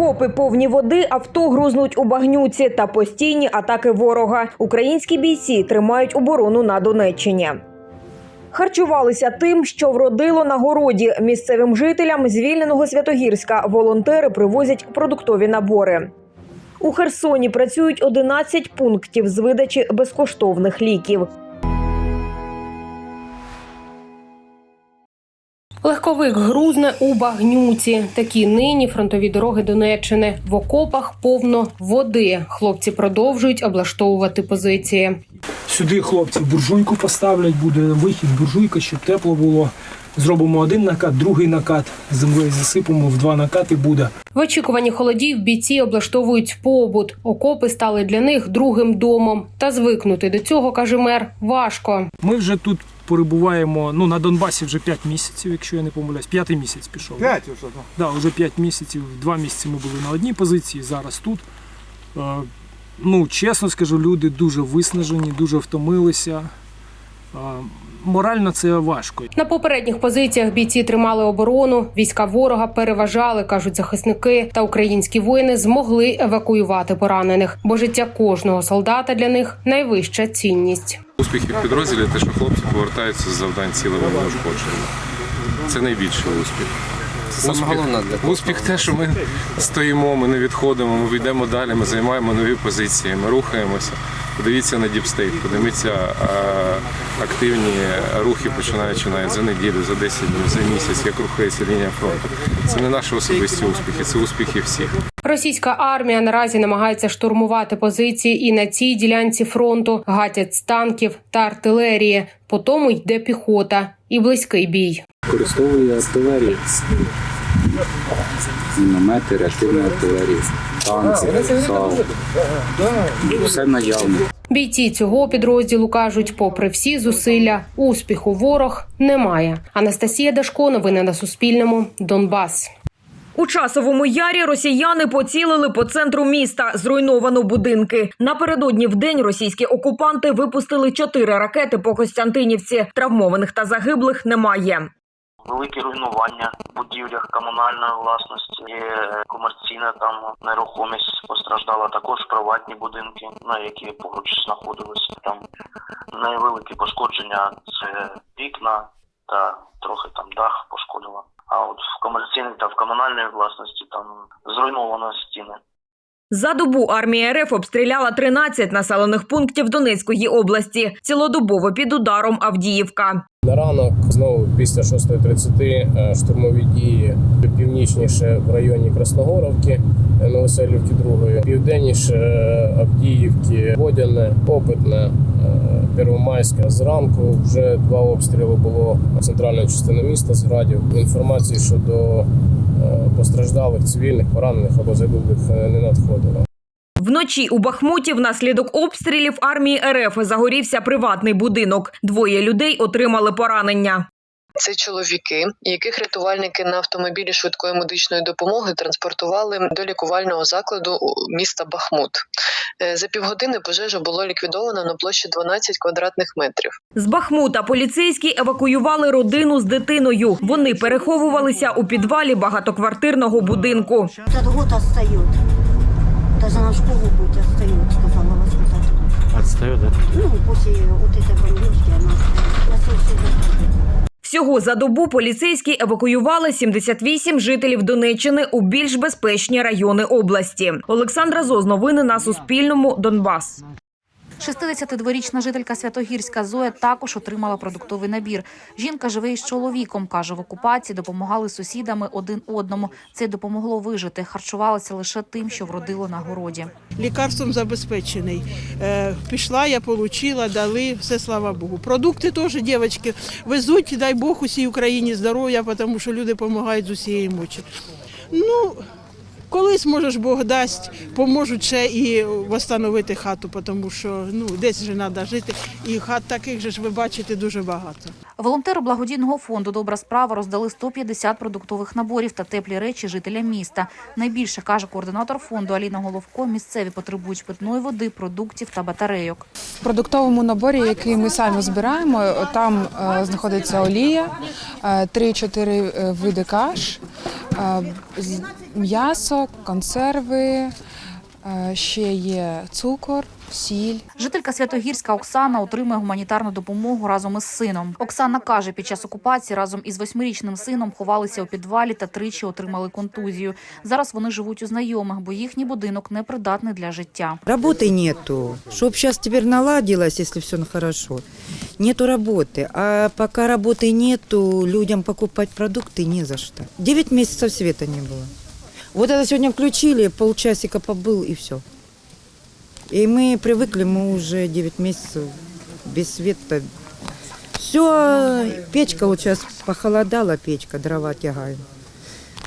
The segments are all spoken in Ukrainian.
Окопи повні води, авто грузнуть у багнюці та постійні атаки ворога. Українські бійці тримають оборону на Донеччині. Харчувалися тим, що вродило на городі. Місцевим жителям звільненого Святогірська волонтери привозять продуктові набори. У Херсоні працюють 11 пунктів з видачі безкоштовних ліків. Легковик грузне у багнюці. Такі нині фронтові дороги Донеччини. В окопах повно води. Хлопці продовжують облаштовувати позиції. Сюди хлопці буржуйку поставлять, буде вихід буржуйка, щоб тепло було. Зробимо один накат, другий накат, землею засипемо в два накати буде. В очікуванні холодів бійці облаштовують побут. Окопи стали для них другим домом. Та звикнути до цього, каже мер, важко. Ми вже тут перебуваємо ну, на Донбасі вже 5 місяців, якщо я не помиляюсь. П'ятий місяць пішов. П'ять уже. ну. Да, вже 5 місяців. Два місяці ми були на одній позиції, зараз тут. Е, ну, чесно скажу, люди дуже виснажені, дуже втомилися. Е, морально це важко. На попередніх позиціях бійці тримали оборону. Війська ворога переважали, кажуть захисники. Та українські воїни змогли евакуювати поранених, бо життя кожного солдата для них найвища цінність. Успіхи в підрозділі те, що хлопці повертаються з завдань цілими неушкодженими. Це найбільший успіх. Саме головне для кожного. успіх те, що ми стоїмо, ми не відходимо, ми йдемо далі, ми займаємо нові позиції, ми рухаємося. Подивіться на діпстейт, подивіться а, активні рухи, починаючи навіть за неділю, за 10 днів, за місяць, як рухається лінія фронту. Це не наші особисті успіхи, це успіхи всіх. Російська армія наразі намагається штурмувати позиції і на цій ділянці фронту гатять з танків та артилерії. По тому йде піхота і близький бій. Використовує артилерію. Міномети, реактивна артилерія, танки, САУ. Все наявне. Бійці цього підрозділу кажуть, попри всі зусилля, успіху ворог немає. Анастасія Дашко, новини на Суспільному, Донбас. У часовому ярі росіяни поцілили по центру міста. Зруйновано будинки. Напередодні в день російські окупанти випустили чотири ракети по Костянтинівці. Травмованих та загиблих немає. Великі руйнування в будівлях комунальної власності, є комерційна там нерухомість постраждала також приватні будинки, на які поруч знаходилися. Там найвеликі пошкодження це вікна та трохи там дах пошкодила. А от в комерційній та в комунальній власності там зруйновано стіни. За добу армія РФ обстріляла 13 населених пунктів Донецької області. Цілодобово під ударом Авдіївка. Ранок знову після 6.30 е, штурмові дії північніше в районі Красногоровки, е, Новоселівки 2, південніше е, Авдіївки, Водяне, Попитне, Первомайське. Зранку вже два обстріли було центральної частини міста з градів. Інформації щодо постраждалих цивільних, поранених або загиблих не надходило. Вночі у Бахмуті внаслідок обстрілів армії РФ загорівся приватний будинок. Двоє людей отримали поранення. Це чоловіки, яких рятувальники на автомобілі швидкої медичної допомоги транспортували до лікувального закладу міста Бахмут. Е, За півгодини пожежу було ліквідовано на площі 12 квадратних метрів. З Бахмута поліцейські евакуювали родину з дитиною. Вони переховувалися у підвалі багатоквартирного будинку. Этот год отстает. Даже на школу будет отстает, сказала воспитатель. Отстает, да? Ну, после вот этой бомбежки она отстает. На следующий год. Всього за добу поліцейські евакуювали 78 жителів Донеччини у більш безпечні райони області. Олександра Зоз, новини на Суспільному, Донбас. 62-річна жителька Святогірська Зоя також отримала продуктовий набір. Жінка живе із чоловіком. каже, в окупації допомагали сусідами один одному. Це допомогло вижити. Харчувалася лише тим, що вродило на городі. лікарством забезпечений. Е, пішла, я отримала, дали, все слава Богу. Продукти теж, дівчатки, везуть, дай Бог усій Україні здоров'я, тому що люди допомагають з усієї мочі. Ну, колись, може, Бог дасть, поможуть ще і встановити хату, тому що ну, десь же треба жити. І хат таких же ж ви бачите дуже багато. Волонтери благодійного фонду Добра справа роздали 150 продуктових наборів та теплі речі жителям міста. Найбільше каже координатор фонду Аліна Головко. Місцеві потребують питної води, продуктів та батарейок. В продуктовому наборі, який ми самі збираємо, там е, знаходиться олія, е, 3-4 види каш, е, М'ясо, консерви, е, ще є цукор, сіль. Жителька Святогірська Оксана отримує гуманітарну допомогу разом із сином. Оксана каже, під час окупації разом із восьмирічним сином ховалися у підвалі та тричі отримали контузію. Зараз вони живуть у знайомих, бо їхній будинок непридатний для життя. Работы нету. Чтоб сейчас теперь наладилось, если все хорошо. Нету работы. А пока работы нету, людям покупать продукты не за что. Девять месяцев света не было. Вот это сегодня включили, полчасика побыл и все. И мы привыкли, мы уже 9 месяцев без света. Все, печка вот сейчас похолодала, печка, дрова тягаем.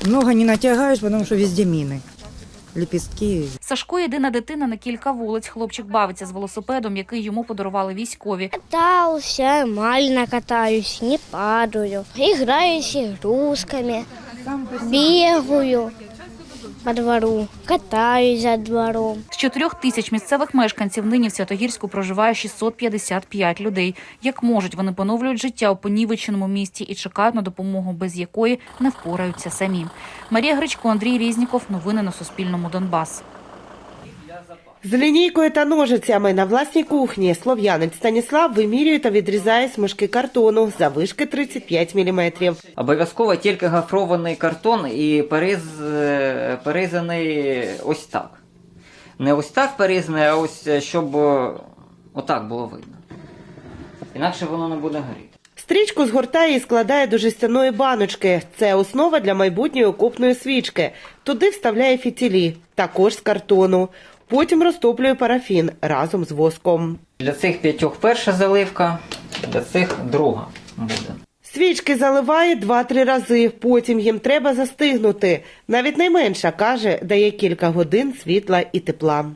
Много не натягаешь, потому что везде мины. Лепестки, Сашко єдина дитина на кілька вулиць. Хлопчик бавиться з велосипедом, який йому подарували військові. Катался, нормально катаюсь, не падаю. Играю с игрушками, бегаю по двору, катаюсь за двором. З чотирьох тисяч місцевих мешканців нині в Святогірську проживає 655 людей. Як можуть, вони поновлюють життя у понівеченому місті і чекають на допомогу, без якої не впораються самі. Марія Гречко, Андрій Різніков. Новини на Суспільному. Донбас. З лінійкою та ножицями на власній кухні слов'янець Станіслав вимірює та відрізає смужки картону завишки 35 мм. Обов'язково тільки гофрований картон і перез, е, перерізаний ось так. Не ось так перерізаний, а ось е, щоб е, отак було видно. Інакше воно не буде горіти. Стрічку згортає і складає до жестяної баночки. Це основа для майбутньої окопної свічки. Туди вставляє фітілі, також з картону. Потім розтоплює парафін разом з воском. Для цих п'ятьох перша заливка, для цих друга буде. Свічки заливає два-три рази, потім їм треба застигнути. Навіть найменша, каже, дає кілька годин світла і тепла.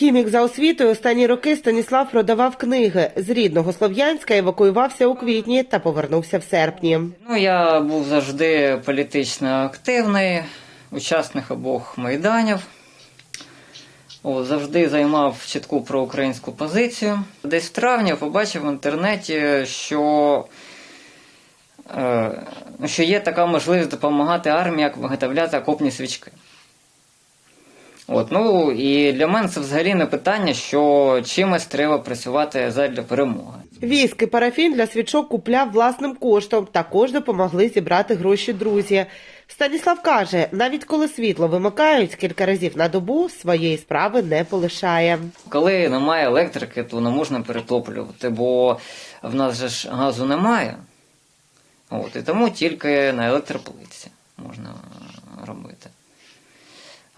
Хімік за освітою останні роки Станіслав продавав книги. З рідного Слов'янська евакуювався у квітні та повернувся в серпні. Ну, я був завжди політично активний, учасник обох майданів. О, завжди займав чітку проукраїнську позицію. Десь в травні побачив в інтернеті, що, е, що є така можливість допомагати армії, як виготовляти окопні свічки. От, ну і для мене це взагалі не питання, що чимось треба працювати задля перемоги. Віск і парафін для свічок купляв власним коштом. Також допомогли зібрати гроші друзі. Станіслав каже, навіть коли світло вимикають кілька разів на добу, своєї справи не полишає. Коли немає електрики, то не можна перетоплювати, бо в нас же ж газу немає. От, і тому тільки на електроплитці можна робити.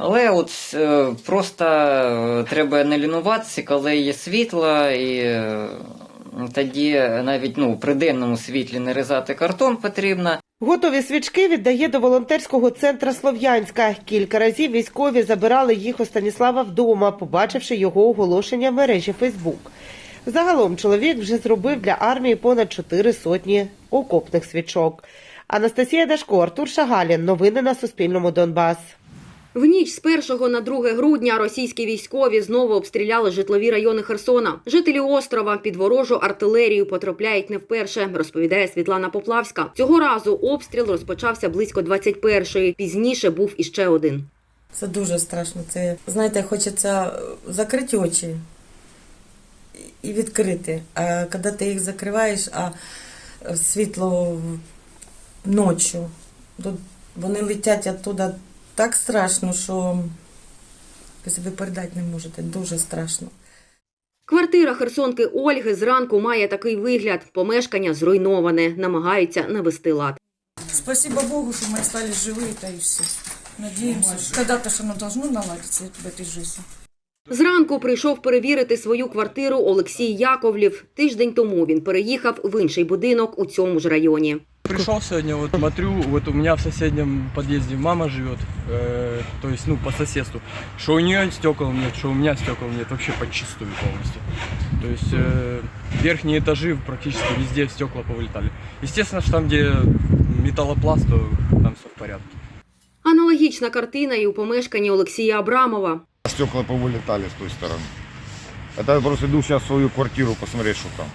Але от е, просто е, треба не лінуватися, коли є світло, і е, тоді навіть ну, при денному світлі нарізати картон потрібно. Готові свічки віддає до волонтерського центру Слов'янська. Кілька разів військові забирали їх у Станіслава вдома, побачивши його оголошення в мережі Фейсбук. Загалом чоловік вже зробив для армії понад чотири сотні окопних свічок. Анастасія Дашко, Артур Шагалін. Новини на Суспільному Донбас. В ніч з 1 на 2 грудня російські військові знову обстріляли житлові райони Херсона. Жителі острова під ворожу артилерію потрапляють не вперше, розповідає Світлана Поплавська. Цього разу обстріл розпочався близько 21-ї. Пізніше був іще один. Це дуже страшно. Це знаєте, хочеться закрити очі і відкрити. А коли ти їх закриваєш, а світло ночі, то вони летять оттуда так страшно, що ви собі передати не можете. Дуже страшно. Квартира херсонки Ольги зранку має такий вигляд. Помешкання зруйноване, намагаються навести лад. Спасибо Богу, что мы остались живы, это и все. Надеемся, что когда-то ж оно должно наладиться в этой жизни. Зранку прийшов перевірити свою квартиру Олексій Яковлів. Тиждень тому він переїхав в інший будинок у цьому ж районі. Пришел сегодня, вот смотрю, вот у меня в соседнем подъезде мама живет, э, то есть, ну, по соседству. Что у нее стекол нет, что у меня стекол нет, вообще подчистую полностью. То есть, э, верхние этажи практически везде стекла повылетали. Естественно, что там, где металлопласт, то там все в порядке. Аналогічна картина і у помешканні Олексія Абрамова. Стекла повылетали с той стороны. Это я просто иду сейчас в свою квартиру посмотреть, что там.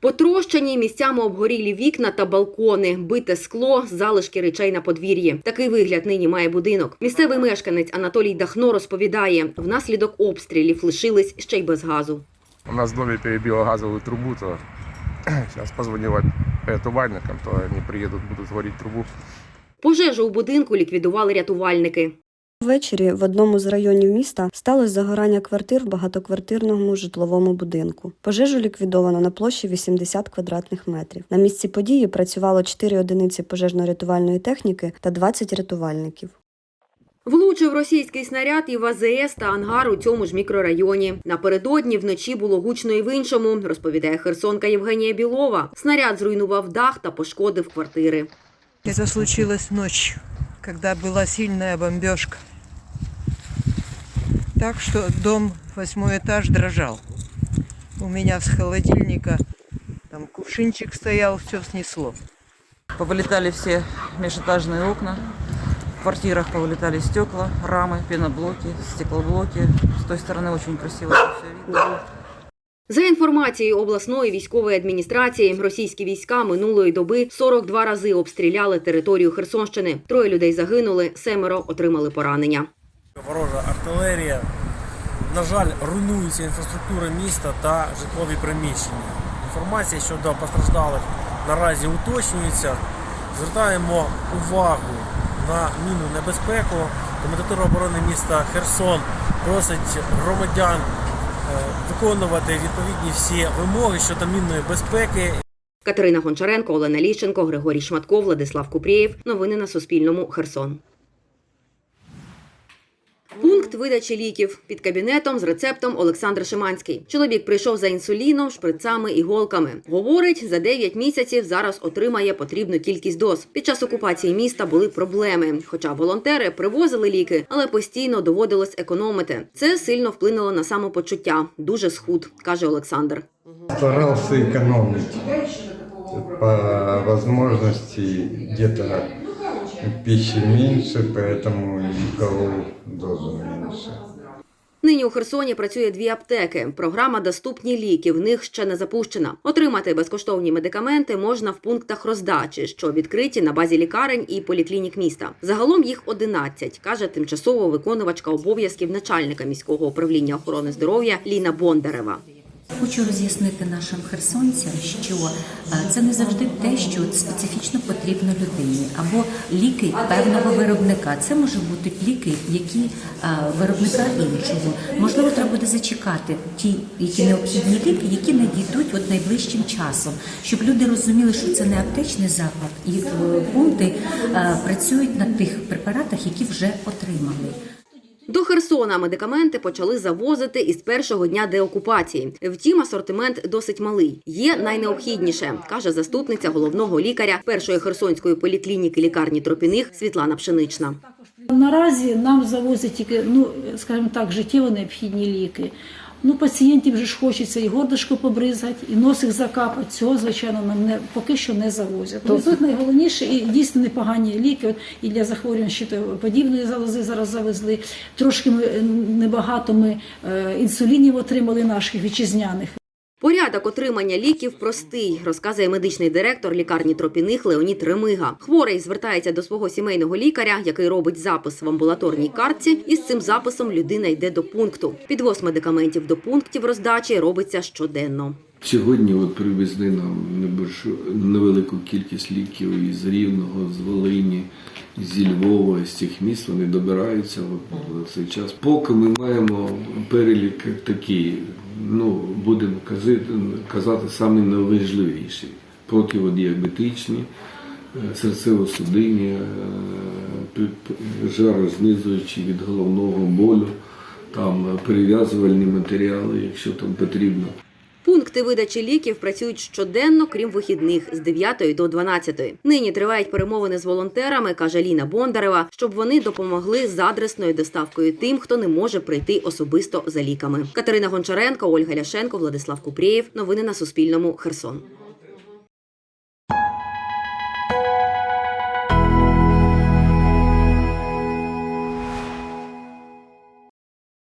Потрощені місцями обгорілі вікна та балкони, бите скло, залишки речей на подвір'ї. Такий вигляд нині має будинок. Місцевий мешканець Анатолій Дахно розповідає: внаслідок обстрілів лишились ще й без газу. У нас в доме перебило газовую трубу, то сейчас позвонила рятувальникам, то они приедут, будут варить трубу. Пожежу у будинку ліквідували рятувальники. Ввечері в одному з районів міста сталося загорання квартир в багатоквартирному житловому будинку. Пожежу ліквідовано на площі 80 квадратних метрів. На місці події працювало 4 одиниці пожежно-рятувальної техніки та 20 рятувальників. Влучив російський снаряд і в АЗС та ангар у цьому ж мікрорайоні. Напередодні вночі було гучно і в іншому, розповідає херсонка Євгенія Білова. Снаряд зруйнував дах та пошкодив квартири. Это случилось ночью, когда была сильная бомбежка. Так что дом, восьмой этаж, дрожал. У меня с холодильника там кувшинчик стоял, все снесло. Повылетали все межэтажные окна. В квартирах повылетали стекла, рамы, пеноблоки, стеклоблоки. С той стороны очень красиво все видно. За інформацією обласної військової адміністрації, російські війська минулої доби 42 рази обстріляли територію Херсонщини. Троє людей загинули, семеро отримали поранення. Ворожа артилерія. На жаль, руйнується інфраструктура міста та житлові приміщення. Інформація щодо постраждалих наразі уточнюється. Звертаємо увагу на мінну небезпеку. Комендатура оборони міста Херсон просить громадян виконувати відповідні всі вимоги щодо мінної безпеки. Катерина Гончаренко, Олена Ліщенко, Григорій Шматко, Владислав Купрієв. Новини на Суспільному. Херсон. Пункт видачі ліків під кабінетом з рецептом Олександр Шиманський. Чоловік прийшов за інсуліном, шприцами, іголками. Говорить, за 9 місяців зараз отримає потрібну кількість доз. Під час окупації міста були проблеми. Хоча волонтери привозили ліки, але постійно доводилось економити. Це сильно вплинуло на самопочуття. Дуже схуд, каже Олександр. Старался экономить по возможности где-то пищи меньше, поэтому и дозу меньше. Нині у Херсоні працює дві аптеки. Програма Доступні ліки в них ще не запущена. Отримати безкоштовні медикаменти можна в пунктах роздачі, що відкриті на базі лікарень і поліклінік міста. Загалом їх 11, каже тимчасово виконувачка обов'язків начальника міського управління охорони здоров'я Ліна Бондарева. Хочу роз'яснити нашим херсонцям, що е, це не завжди те, що специфічно потрібно людині, або ліки певного виробника. Це може бути ліки, які е, виробника іншого. Можливо, треба буде зачекати ті, які необхідні ліки, які надійдуть от найближчим часом, щоб люди розуміли, що це не аптечний заклад, і е, пункти працюють на тих препаратах, які вже отримали. До Херсона медикаменти почали завозити із першого дня деокупації. Втім, асортимент досить малий. Є найнеобхідніше, каже заступниця головного лікаря першої херсонської поліклініки лікарні Тропіних Світлана Пшенична. Наразі нам завозять тільки, ну скажімо так, життєво необхідні ліки. Ну, пацієнтів вже ж хочеться і гордишко побризати, і носик закапати. Цього, звичайно, нам не поки що не завозять. Тут найголовніше і дійсно непогані ліки. От і для захворювань щитоподібної залози зараз завезли. Трошки ми е, небагато ми е, інсулінів отримали наших вітчизняних. Порядок отримання ліків простий, розказує медичний директор лікарні Тропіних Леонід Ремига. Хворий звертається до свого сімейного лікаря, який робить запис в амбулаторній картці, і з цим записом людина йде до пункту. Підвоз медикаментів до пунктів роздачі робиться щоденно. Сьогодні от привезли нам невелику кількість ліків із Рівного, з Волині, зі Львова, з цих міст вони добираються от за цей час. Поки ми маємо перелік такий, ну будемо казати, казати саме найважливіші противодіабетичні, е, серцево-судинні, е, жарознизуючі від головного болю, там е, перев'язувальні матеріали, якщо там потрібно. Пункти видачі ліків працюють щоденно, крім вихідних з 9 до 12. Нині тривають перемовини з волонтерами, каже Ліна Бондарева, щоб вони допомогли з адресною доставкою тим, хто не може прийти особисто за ліками. Катерина Гончаренко, Ольга Ляшенко, Владислав Купрієв. Новини на Суспільному. Херсон.